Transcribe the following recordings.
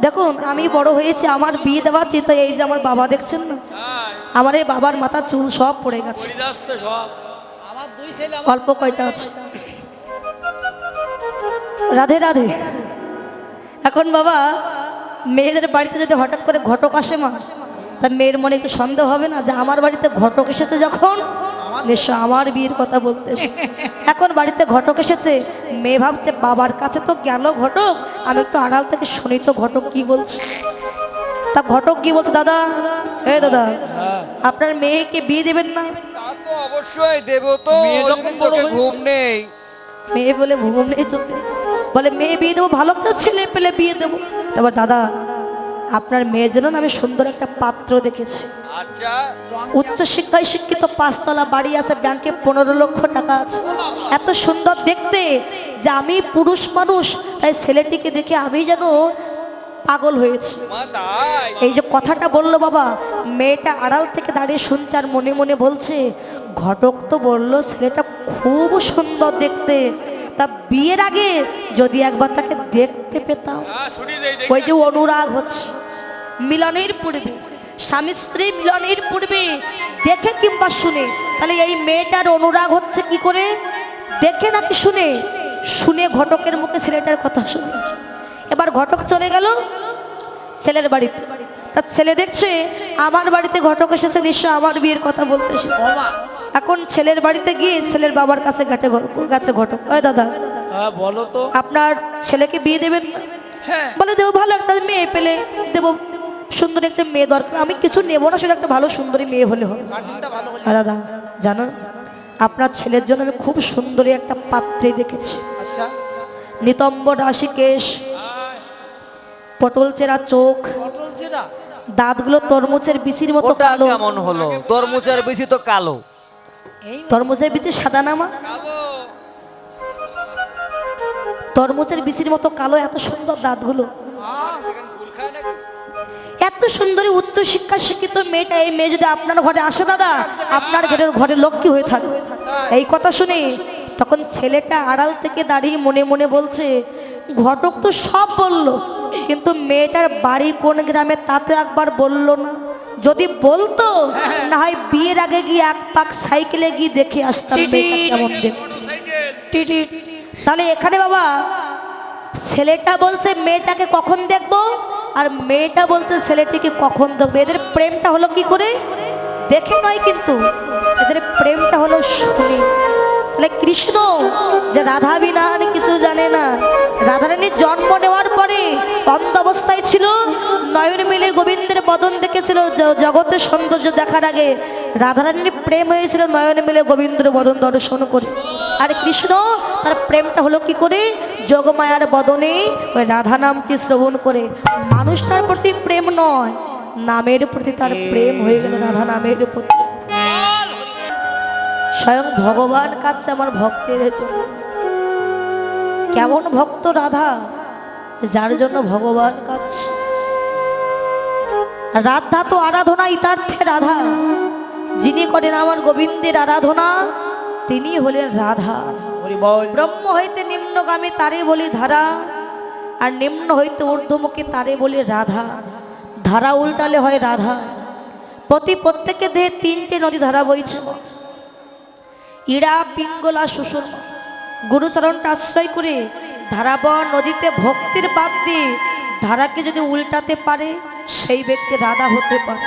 দেখুন আমি বড় হয়েছি আমার বিয়ে দেওয়ার চিন্তা এই যে আমার বাবা দেখছেন না? আমার এই বাবার মাথা চুল সব পড়ে গেছে। অল্প কয়টা আছে? রাধে রাধে। এখন বাবা মেয়েদের বাড়িতে যদি হঠাৎ করে ঘটক আসে মা তা মেয়ের মনে একটু সন্দেহ হবে না যে আমার বাড়িতে ঘটক এসেছে যখন? আমার বিয়ের কথা বলতে এখন বাড়িতে ঘটক এসেছে। মেয়ে ভাবছে বাবার কাছে তো গেল ঘটক। আমি একটু আড়াল থেকে শুনি তো ঘটক কি বলছে। তা ঘটক কি বলছে দাদা? হে দাদা আপনার মেয়েকে বিয়ে দেবেন না? তা তো অবশ্যই দেব তো চোখে ঘুম নেই। মেয়ে বলে ঘুম নেই চোখে। বলে মেয়ে বিয়ে দেবো ভালো একটা ছেলে পেলে বিয়ে দেবো। তারপর দাদা আপনার মেয়ের জন্য আমি সুন্দর একটা পাত্র দেখেছি। আচ্ছা। উচ্চ শিক্ষায় শিক্ষিত পাঁচতলা বাড়ি আছে ব্যাংকে পনেরো লক্ষ টাকা আছে। এত সুন্দর দেখতে যে আমি পুরুষ মানুষ তাই ছেলেটিকে দেখে আমি যেন পাগল হয়েছি। এই যে কথাটা বলল বাবা মেয়েটা আড়াল থেকে দাঁড়িয়ে শুনছে আর মনে মনে বলছে ঘটক তো বলল ছেলেটা খুব সুন্দর দেখতে। তা বিয়ের আগে যদি একবার তাকে দেখতে পেতাম। ওই যে অনুরাগ হচ্ছে। মিলনের পূর্বে স্বামী স্ত্রী মিলনের পূর্বে দেখে কিংবা শুনে। তাহলে এই মেয়েটার অনুরাগ হচ্ছে কি করে? দেখে নাকি শুনে? শুনে ঘটকের মুখে ছেলেটার কথা শুনে। এবার ঘটক চলে গেল ছেলের বাড়িতে। তার ছেলে দেখছে আমার বাড়িতে ঘটক এসেছে নিশ্চয় আমার বিয়ের কথা বলতে এসেছে। এখন ছেলের বাড়িতে গিয়ে ছেলের বাবার কাছে ঘাটে গেছে ঘটক। ওই দাদা বলো তো। আপনার ছেলেকে বিয়ে দেবেন? হ্যাঁ। বলে দেবো ভালো একটা মেয়ে পেলে দেবো। সুন্দর একটা মেয়ে দরকার। আমি কিছু নেব না শুধু একটা ভালো সুন্দরী মেয়ে হলে হবে। দাদা জানো আপনার ছেলের জন্য আমি খুব সুন্দরী একটা পাত্রে দেখেছি। আচ্ছা। নিতম্ব রাশি কেশ পটল চেরা চোখ দাঁতগুলো তরমুজের বিচির মতো ওটা কালো। কেমন হলো? তরমুজের বেশি তো কালো। তরমুজের বিচি সাদা নামা? তরমুজের বিচির মতো কালো এত সুন্দর দাঁতগুলো। এত সুন্দরী উচ্চ শিক্ষা শিক্ষিত মেয়েটা এই মেয়ে যদি আপনার ঘরে আসে দাদা আপনার ঘরের ঘরে লক্ষ্মী হয়ে থাকবে এই কথা শুনে তখন ছেলেটা আড়াল থেকে দাঁড়িয়ে মনে মনে বলছে ঘটক তো সব বলল। কিন্তু মেয়েটার বাড়ি কোন গ্রামে তা তো একবার বলল না। যদি বলতো না হয় বিয়ের আগে গিয়ে এক পাক সাইকেলে গিয়ে দেখে আসতাম কেমন তাহলে এখানে বাবা ছেলেটা বলছে মেয়েটাকে কখন দেখব আর মেয়েটা বলছে ছেলেটিকে কখন দেখব। এদের প্রেমটা হলো কি করে? দেখে নয় কিন্তু এদের প্রেমটা হলো শুনে। তাহলে কৃষ্ণ যে রাধা বিনান কিছু জানে না। রাধারানীর জন্ম নেওয়ার পরে অন্ধ অবস্থায় ছিল নয়ন মিলে গোবিন্দের বদন দেখেছিল জগতের সৌন্দর্য দেখার আগে রাধারানীর প্রেম হয়েছিল নয়ন মিলে গোবিন্দের বদন দর্শন করে। আর কৃষ্ণ তার প্রেমটা হলো কি করে? যোগমায়ার বদনে ওই রাধা নামটি শ্রবণ করে। মানুষটার প্রতি প্রেম নয় নামের প্রতি তার প্রেম হয়ে গেল রাধা নামের প্রতি। স্বয়ং ভগবান কাছে আমার ভক্তের জন্য। কেমন ভক্ত রাধা, যার জন্য ভগবান কাছে রাধা তো আরাধনা ইতার্থে রাধা। যিনি করেন আমার গোবিন্দের আরাধনা, তিনি হলেন রাধা। ব্রহ্ম হইতে নিম্নগামী তারে বলি ধারা, আর নিম্ন হইতে ঊর্ধ্বমুখী তারে বলি রাধা। ধারা উল্টালে হয় রাধা। প্রতি প্রত্যেকে দেহে তিনটে নদী ধারা বইছে। ইড়া পিঙ্গলা সুষুম গুরুচরণটা আশ্রয় করে ধারাবর নদীতে ভক্তির বাদ দিয়ে ধারাকে যদি উল্টাতে পারে, সেই ব্যক্তি রাধা হতে পারে।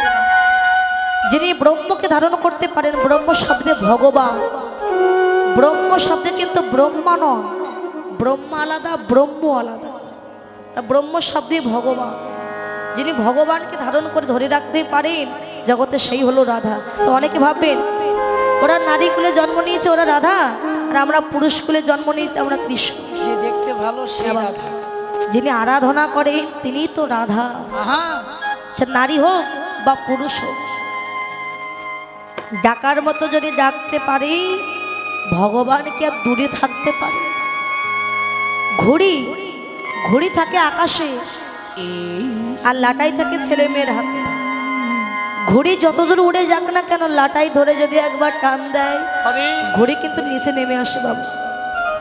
যিনি ব্রহ্মকে ধারণ করতে পারেন, ব্রহ্ম শব্দে ভগবান। ব্রহ্ম শব্দে কিন্তু ব্রহ্মা নয়, ব্রহ্ম আলাদা ব্রহ্ম আলাদা। তা ব্রহ্ম শব্দে ভগবান। যিনি ভগবানকে ধারণ করে ধরে রাখতে পারেন, জগতে সেই হলো রাধা। তো অনেকে ভাববেন ওরা নারী কুলে জন্ম নিয়েছে ওরা রাধা আর আমরা পুরুষ কুলে জন্ম নিয়েছি আমরা কৃষ্ণ। যে দেখতে ভালো সে রাধা। যিনি আরাধনা করে তিনি তো রাধা। সে নারী হোক বা পুরুষ হোক ডাকার মতো যদি ডাকতে পারি ভগবান কি আর দূরে থাকতে পারে ঘড়ি ঘড়ি থাকে আকাশে আর লাটাই থাকে ছেলে মেয়ের হাতে। ঘড়ি যতদূর উড়ে যাক না কেন লাটাই ধরে যদি একবার টান দেয় ঘড়ি কিন্তু নিচে নেমে আসে বাবু।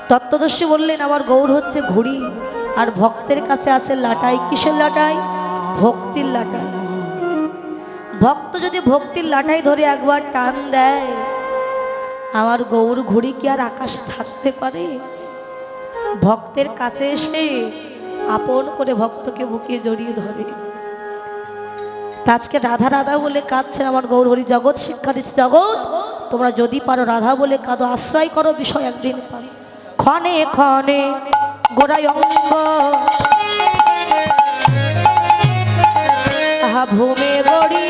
তত্ত্বদর্শী বললেন আমার গৌর হচ্ছে ঘড়ি আর ভক্তের কাছে আছে লাটাই। কিসের লাটাই? ভক্তির লাটাই। ভক্ত যদি ভক্তির লাটাই ধরে একবার টান দেয় আমার গৌর ঘুড়ি কি আর আকাশে থাকতে পারে? ভক্তের কাছে এসে আপন করে ভক্তকে বুকিয়ে জড়িয়ে ধরে। আজকে রাধা রাধা বলে কাঁদছেন আমার গৌরহরি জগৎ, শিক্ষা দিচ্ছে জগৎ। তোমরা যদি পারো রাধা বলে কাঁদো, আশ্রয় করো বিষয় একদিন। ক্ষণে ক্ষণে গোড়ায় অঙ্গ। ভূমে গড়ি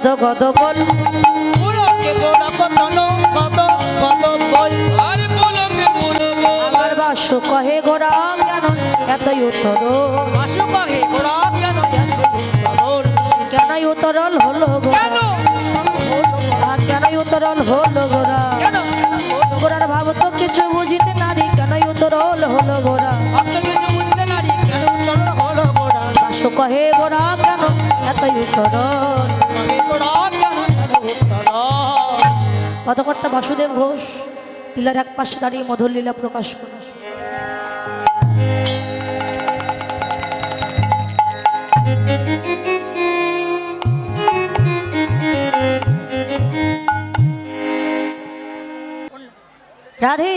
গদ গদ বল। গোড়া আমার বাসু কহে গোরা কেন এতই উত্তর? মাসু কহে গোড়া কেন কেনই উত্তরল হলো কেন? কেনই উত্তরল হলো কেন? গোরার ভাব তো কিছু বুঝিতে নারী কেনই উত্তরল হলো গোরা? কিছু বুঝতে নারী কেন হলো গোড়া বাসু কহে গোরা কেন এতই উত্তরল পদকর্তা বাসুদেব ঘোষ লীলার এক পাশে দাঁড়িয়ে মধুর লীলা প্রকাশ করে রাধে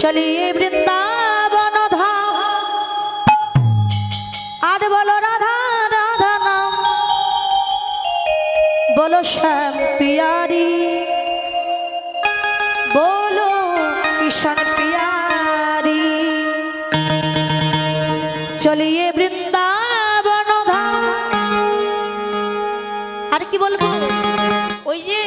চলিয়ে বৃন্দাবন বলো শ্যাম পিয়ারি বলো কিষণ পিয়ারি। চলিয়ে বৃন্দাবন আর কি বলব? ওই যে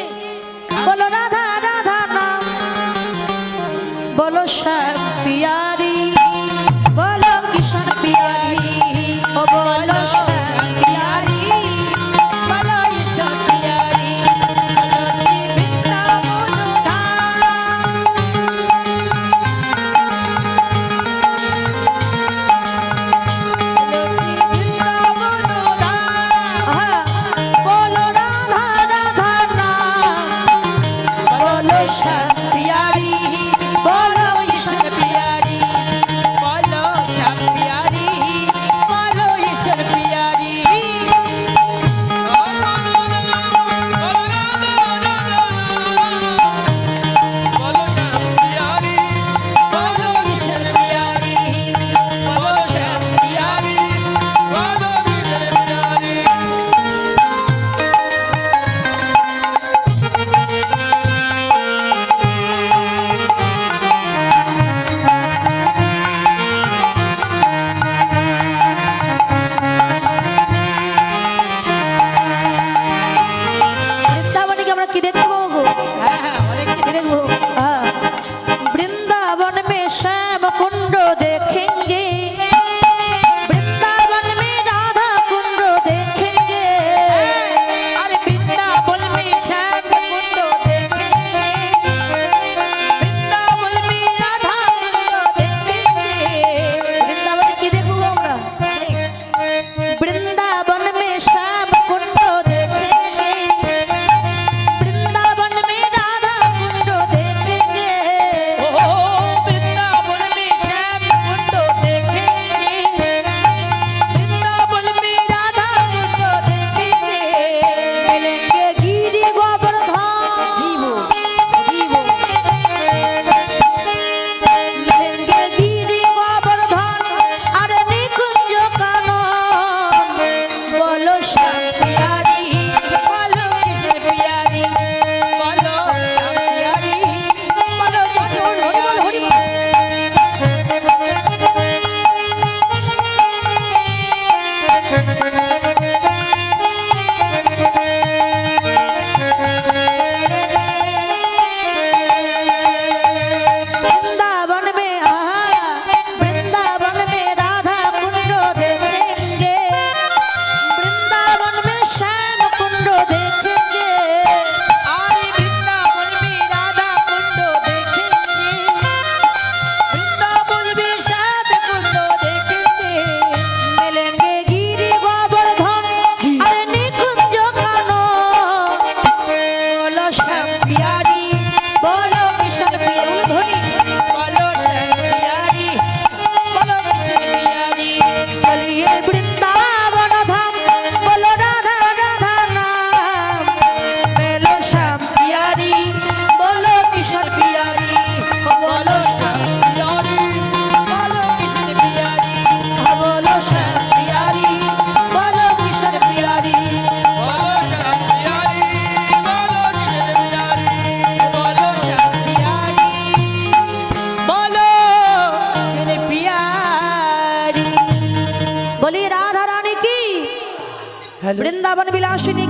பியாரி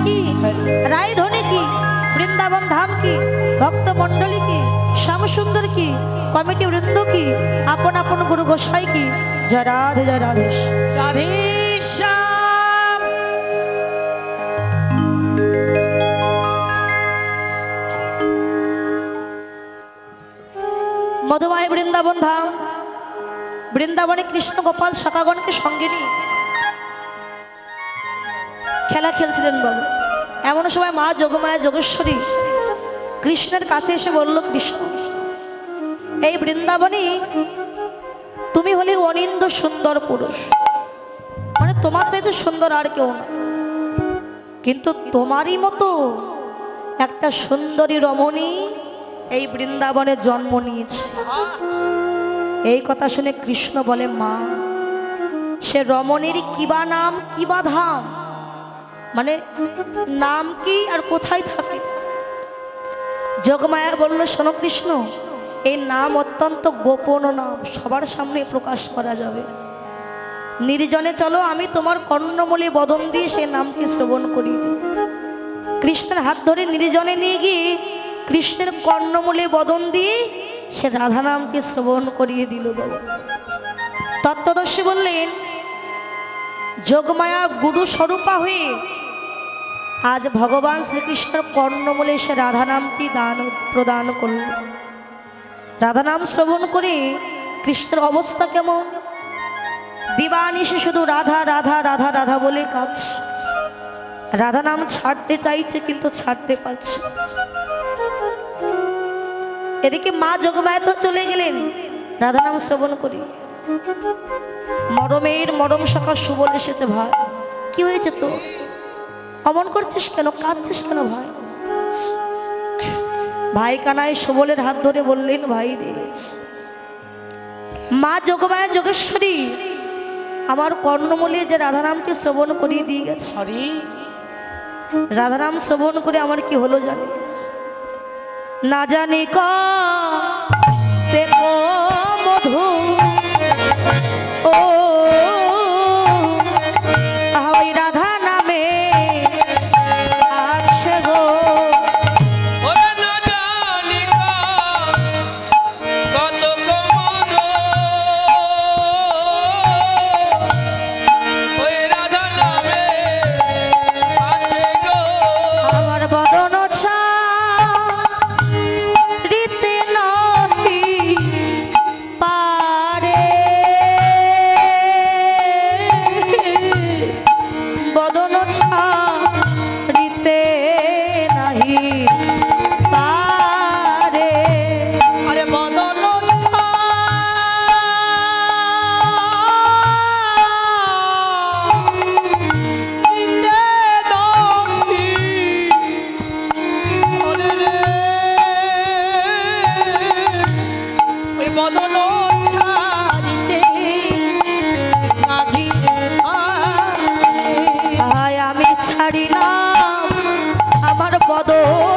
কি? রায়ধনী কি? বৃন্দাবন ধাম কি? ভক্ত মণ্ডলী কি? শ্যামসুন্দর কি? কমিটি বৃন্দ কি? আপন আপন গুরু গোসাই কি? জয় রাধে জয় রাধে। রাধেশ্যাম মধুমায় বৃন্দাবন ধাম। বৃন্দাবনে কৃষ্ণ গোপাল সকাগণকে সঙ্গে নিয়ে খেলা খেলছিলেন বাবু। এমন সময় মা যোগমায়া যোগেশ্বরী কৃষ্ণের কাছে এসে বলল, কৃষ্ণ, এই বৃন্দাবনই তুমি হলে অনিন্দ সুন্দর পুরুষ। মানে তোমার চাইতে সুন্দর আর কেউ না। কিন্তু তোমারই মতো একটা সুন্দরী রমণী এই বৃন্দাবনে জন্ম নিয়েছে। এই কথা শুনে কৃষ্ণ বলে, মা, সে রমণীর কিবা নাম কিবা ধাম মানে নাম কি আর কোথায় থাকে? যোগমায়া বলল, শোনো কৃষ্ণ, এই নাম অত্যন্ত গোপন নাম, সবার সামনে প্রকাশ করা যাবে। নির্জনে চলো, আমি তোমার কর্ণমূলে বদন দিয়ে সেই নামকে শ্রবণ করি। কৃষ্ণের হাত ধরে নির্জনে নিয়ে গিয়ে কৃষ্ণের কর্ণমূলে বদন দিয়ে সে রাধা নামকে শ্রবণ করিয়ে দিল বাবা। তত্ত্বদর্শী বললেন যোগমায়া গুরু স্বরূপা হয়ে আজ ভগবান শ্রীকৃষ্ণের কর্ণমূলে সে রাধা নামটি দান প্রদান করল। রাধা নাম শ্রবণ করে কৃষ্ণের অবস্থা কেমন? দিবানিশে শুধু রাধা রাধা রাধা রাধা বলে কাজ রাধা নাম ছাড়তে চাইছে কিন্তু ছাড়তে পারছে এদিকে মা যোগমায় তো চলে গেলেন। রাধা নাম শ্রবণ করি। মরমের মরম সকাল সুবল এসেছে ভাই। কি হয়েছে তো অমন করছিস কেন? কাঁদছিস কেন ভাই? ভাই কানায় সুবলের হাত ধরে বললেন ভাই রে মা যোগমায়া যোগেশ্বরী আমার কর্ণমূলে যে রাধারামকে শ্রবণ করিয়ে দিয়ে গেছে। সরি রাধারাম শ্রবণ করে আমার কি হলো জানি? না জানি ক for the